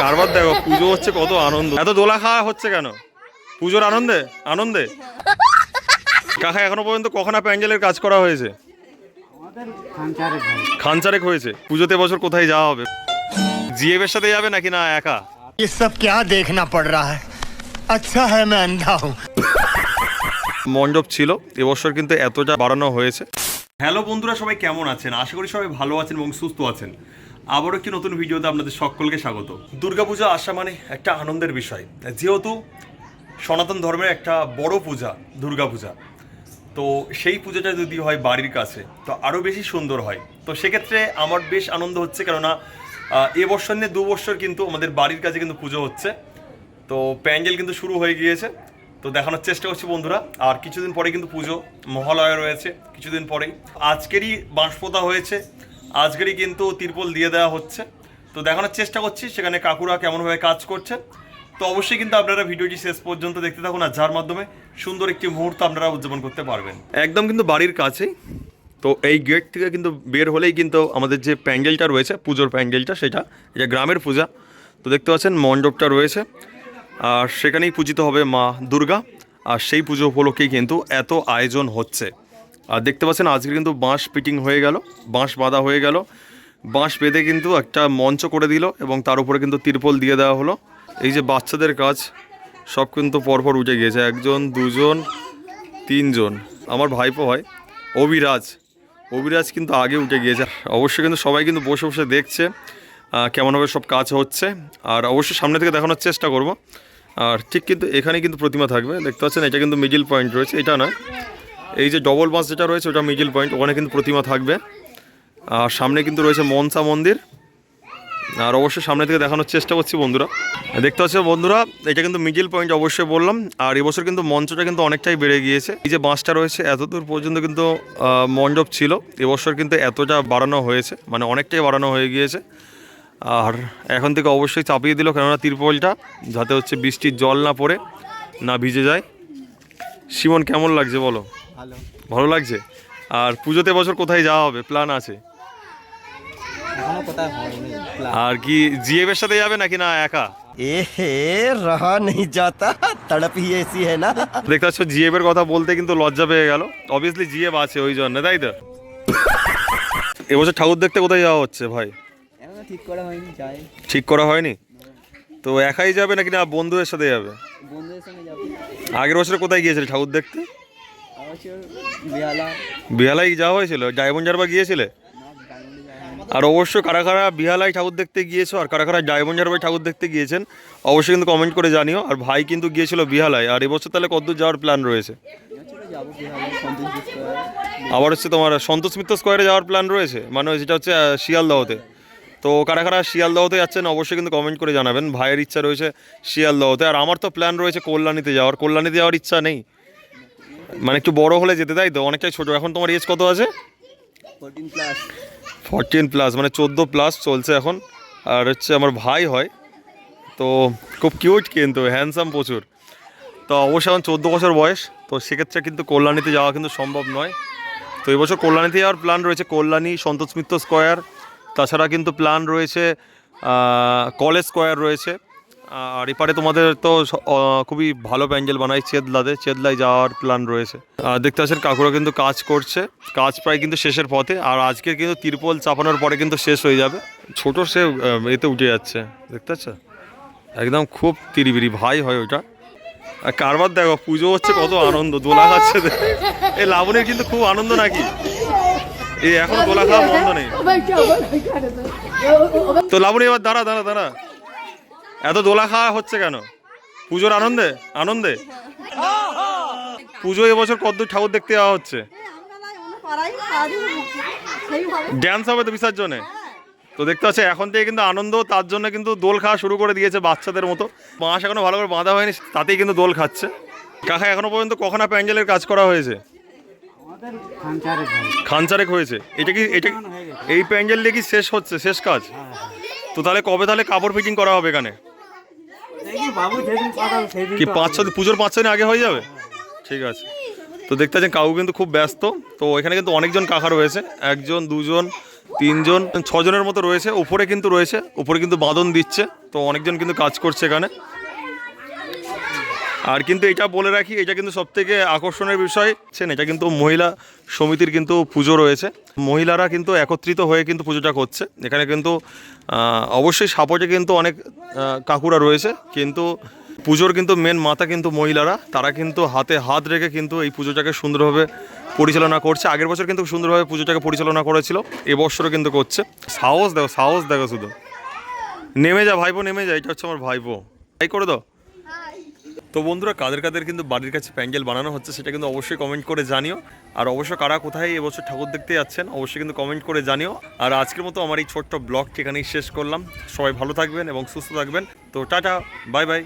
কারবার দেখো পুজো হচ্ছে কত আনন্দ এত দোলা খাওয়া হচ্ছে কেন পুজোর আনন্দে আনন্দে কাকা এখনো পর্যন্ত কখনা প্যান্ডেলের কাজ করা হয়েছে আমাদের খানচারে ভাই খানচারেক হয়েছে পুজোতে বছর কোথায় যাওয়া হবে জিএফের সাথে যাবে নাকি না একা ये सब क्या देखना पड़ रहा है अच्छा है मैं अंधा हूँ মণ্ডপ ছিল এবছর কিন্তু এতটা বাড়ানো হয়েছে হ্যালো বন্ধুরা সবাই কেমন আছেন আশা করি সবাই ভালো আছেন এবং সুস্থ আছেন আবারও একটি নতুন ভিডিওতে আপনাদের সকলকে স্বাগত। দুর্গাপূজা আসা মানে একটা আনন্দের বিষয়। যেহেতু সনাতন ধর্মের একটা বড় পূজা, দুর্গাপূজা, তো সেই পূজাটা যদি হয় বাড়ির কাছে, তো আরও বেশি সুন্দর হয়। তো সেক্ষেত্রে আমার বেশ আনন্দ হচ্ছে, কেননা এবছর নিয়ে দু বছর কিন্তু আমাদের বাড়ির কাছে কিন্তু পুজো হচ্ছে। তো প্যান্ডেল কিন্তু শুরু হয়ে গিয়েছে। তো দেখানোর চেষ্টা করছি বন্ধুরা। আর কিছুদিন পরে কিন্তু পুজো মহালয়া রয়েছে, কিছুদিন পরেই। আজকেরই বাঁশপোতা হয়েছে। আজকেরই কিন্তু তিরপল দিয়ে দেওয়া হচ্ছে। তো দেখানোর চেষ্টা করছি, সেখানে কাকুরা কেমনভাবে কাজ করছে। তো অবশ্যই কিন্তু আপনারা ভিডিওটি শেষ পর্যন্ত দেখতে থাকুন, আর যার মাধ্যমে সুন্দর একটি মুহূর্ত আপনারা উদযাপন করতে পারবেন। একদম কিন্তু বাড়ির কাছেই। তো এই গেট থেকে কিন্তু বের হলেই কিন্তু আমাদের যে প্যান্ডেলটা রয়েছে, পুজোর প্যান্ডেলটা সেটা এটা গ্রামের পূজা, তো দেখতে পাচ্ছেন মণ্ডপটা রয়েছে। আর সেখানেই পূজিত হবে মা দুর্গা, আর সেই পুজো উপলক্ষেই কিন্তু এত আয়োজন হচ্ছে। আর দেখতে পাচ্ছেন, আজকে কিন্তু বাঁশ পিটিং হয়ে গেল, বাঁশ বাঁধা হয়ে গেল। বাঁশ বেঁধে কিন্তু একটা মঞ্চ করে দিল এবং তার উপরে কিন্তু তিরপল দিয়ে দেওয়া হলো। এই যে বাচ্চাদের কাজ, সব কিন্তু পরপর উঠে গিয়েছে। একজন, দুজন, তিনজন। আমার ভাইপো হয় অবিরাজ অবিরাজ কিন্তু আগে উঠে গিয়েছে। অবশ্যই কিন্তু সবাই কিন্তু বসে বসে দেখছে কেমনভাবে সব কাজ হচ্ছে। আর অবশ্যই সামনে থেকে দেখানোর চেষ্টা করব। আর ঠিক কিন্তু এখানে কিন্তু প্রতিমা থাকবে। দেখতে পাচ্ছেন, এটা কিন্তু মিডিল পয়েন্ট রয়েছে, এটা নয়। এই যে ডবল বাস যেটা রয়েছে, ওটা মিডিল পয়েন্ট ওখানে কিন্তু প্রতিমা থাকবে। আর সামনে কিন্তু রয়েছে মনসা মন্দির। আর অবশ্যই সামনে থেকে দেখানোর চেষ্টা করছি বন্ধুরা। দেখতে পাচ্ছ বন্ধুরা, এটা কিন্তু মিডিল পয়েন্ট অবশ্যই বললাম। আর এবছর কিন্তু মঞ্চটা কিন্তু অনেকটাই বেড়ে গিয়েছে। এই যে বাঁশটা রয়েছে, এতদূর পর্যন্ত কিন্তু মণ্ডপ ছিল। এবছর কিন্তু এতটা বাড়ানো হয়েছে মানে অনেকটাই বাড়ানো হয়ে গিয়েছে। আর এখন থেকে অবশ্যই চাপিয়ে দিল, কেননা তিরপলটা, যাতে হচ্ছে বৃষ্টির জল না পড়ে, না ভিজে যায়। সিমন কেমন লাগছে বলো? ভালো। লাগছে? আর পুজোতে বছর কোথায় যাওয়া হবে? প্ল্যান আছে? আর কি জিএফ এর সাথে যাবে নাকি না একা? এ হে রহা নেই যাতা তড়প হি এসি না। দেখতে পাচ্ছ জিএফ এর কথা বলতে কিন্তু লজ্জা পেয়ে গেল। অবভিয়াসলি জিএফ আছে ওই জন্য তাই তো? এবছর ঠাকুর দেখতে কোথায় যাওয়া হচ্ছে ভাই? ঠিক করা হয়নি যাই। ঠিক করা হয়নি? তো একাই যাবে নাকি না বন্ধুদের সাথে যাবে? বন্ধুদের সঙ্গে যাবে। আগের বছর কোথায় গিয়েছিলে ঠাকুর দেখতে? বিহালাই যাওয়া হয়েছিল? ডায়মন্ড জারবা গিয়েছিলে? আর অবশ্যই কারা কারা বিহালাই ঠাকুর দেখতে গিয়েছো, আর কারা কারা ডায়মন্ড জারবাই ঠাকুর দেখতে গিয়েছেন, অবশ্যই কিন্তু কমেন্ট করে জানিও। আর ভাই কিন্তু গিয়েছিল বিহালাই আর এবছর তাহলে কতদূর যাওয়ার প্ল্যান রয়েছে? আবার হচ্ছে তোমার সন্তোষ মিত্র স্কোয়ারে যাওয়ার প্ল্যান রয়েছে? মানে যেটা হচ্ছে শিয়ালদহতে। তো কারা কারা শিয়ালদহতে যাচ্ছেন, অবশ্যই কিন্তু কমেন্ট করে জানাবেন। ভাইয়ের ইচ্ছা রয়েছে শিয়ালদহতে। আর আমার তো প্ল্যান রয়েছে কল্যাণীতে যাওয়ার। কল্যাণীতে যাওয়ার ইচ্ছা নেই। মানে একটু বড় হলে যেতে তাই তো? অনেকটাই ছোট। এখন তোমার এজ কত আছে? ফোরটিন প্লাস ফরটিন প্লাস মানে চোদ্দ প্লাস চলছে এখন। আর হচ্ছে আমার ভাই হয়। তো খুব কিউট কিন্তু হ্যান্ডসাম প্রচুর। তো অবশ্যই এখন চোদ্দ বছর বয়স। তো সেক্ষেত্রে কিন্তু কল্যাণীতে যাওয়া কিন্তু সম্ভব নয়। তো এবছর কল্যাণীতে যাওয়ার প্ল্যান রয়েছে কল্যাণী সন্তোষ মিত্র স্কোয়ার তাছাড়া কিন্তু প্ল্যান রয়েছে কলেজ স্কোয়ার রয়েছে। আর এপারে তোমাদের তো খুবই ভালো প্যান্ডেল বানায় চেদলাতে চেদলায় যাওয়ার প্ল্যান রয়েছে। দেখতে পাচ্ছেন কাকুরা কিন্তু কাজ করছে। কাজ প্রায় কিন্তু শেষের পথে, আর আজকে কিন্তু তিরপল চাপানোর পরে কিন্তু শেষ হয়ে যাবে। ছোট সে এতে উঠে যাচ্ছে, দেখতে পাচ্ছ? একদম খুব তিরিবিরি ভাই হয় ওটা আর কারবার দেখো, পুজো হচ্ছে কত আনন্দ, দোলা খাচ্ছে এই লাবণীর কিন্তু খুব আনন্দ নাকি? এই এখন দোলা খাওয়া বন্ধ নেই। তো লাবণী, এবার দাঁড়া দাঁড়া দাঁড়া। এত দোলা খাওয়া হচ্ছে কেন? পুজোর আনন্দে? আনন্দে? পুজো এবছর কতদূর ঠাকুর দেখতে যাওয়া হচ্ছে। ড্যান্স হবে তো বিসর্জনে? তো দেখতে পাচ্ছি, এখন থেকে কিন্তু আনন্দ, তার জন্য কিন্তু দোল খাওয়া শুরু করে দিয়েছে বাচ্চাদের মতো। বাঁশ এখনও ভালো করে বাঁধা হয়নি, তাতেই কিন্তু দোল খাচ্ছে। কাকা, এখনও পর্যন্ত কখনা প্যান্ডেলের কাজ করা হয়েছে? খানচারেক হয়েছে। এটা কি, এটা এই প্যান্ডেল দিয়ে কি শেষ হচ্ছে, শেষ কাজ? তো তাহলে কবে তাহলে কাপড় ফিটিং করা হবে এখানে? কি পাঁচ ছ পুজোর পাঁচ ছদিন আগে হয়ে যাবে? ঠিক আছে। তো দেখতে পাচ্ছেন কাকু কিন্তু খুব ব্যস্ত। তো এখানে কিন্তু অনেকজন কাকা রয়েছে। একজন দুজন তিনজন ছজনের মতো রয়েছে। উপরে কিন্তু রয়েছে। উপরে কিন্তু বাঁধন দিচ্ছে। তো অনেকজন কিন্তু কাজ করছে এখানে। আর কিন্তু এটা বলে রাখি এটা কিন্তু সব থেকে আকর্ষণের বিষয় ছেন এটা কিন্তু মহিলা সমিতির কিন্তু পুজো রয়েছে। মহিলারা কিন্তু একত্রিত হয়ে কিন্তু পুজোটা করছে। এখানে কিন্তু অবশ্যই সাপোর্টে কিন্তু অনেক কাকুরা রয়েছে, কিন্তু পুজোর কিন্তু মেন মাথা কিন্তু মহিলারা, তারা কিন্তু হাতে হাত রেখে কিন্তু এই পুজোটাকে সুন্দরভাবে পরিচালনা করছে। আগের বছর কিন্তু সুন্দরভাবে পুজোটাকে পরিচালনা করেছিল, এবছরও কিন্তু করছে। সাহস দেখো সাহস দেখো শুধু। নেমে যা, ভাইপো, নেমে যা, এটা হচ্ছে আমার ভাইপো। তাই করে দাও। তো বন্ধুরা, কাদের কাদের কিন্তু বাড়ির কাছে প্যান্ডেল বানানো হচ্ছে সেটা কিন্তু অবশ্যই কমেন্ট করে জানিও। আর অবশ্য কারা কোথায় এবছর ঠাকুর দেখতে যাচ্ছেন, অবশ্যই কিন্তু কমেন্ট করে জানিও। আর আজকের মতো আমার এই ছোট্ট ব্লগটি এখানেই শেষ করলাম। সবাই ভালো থাকবেন এবং সুস্থ থাকবেন। তো টাটা বাই বাই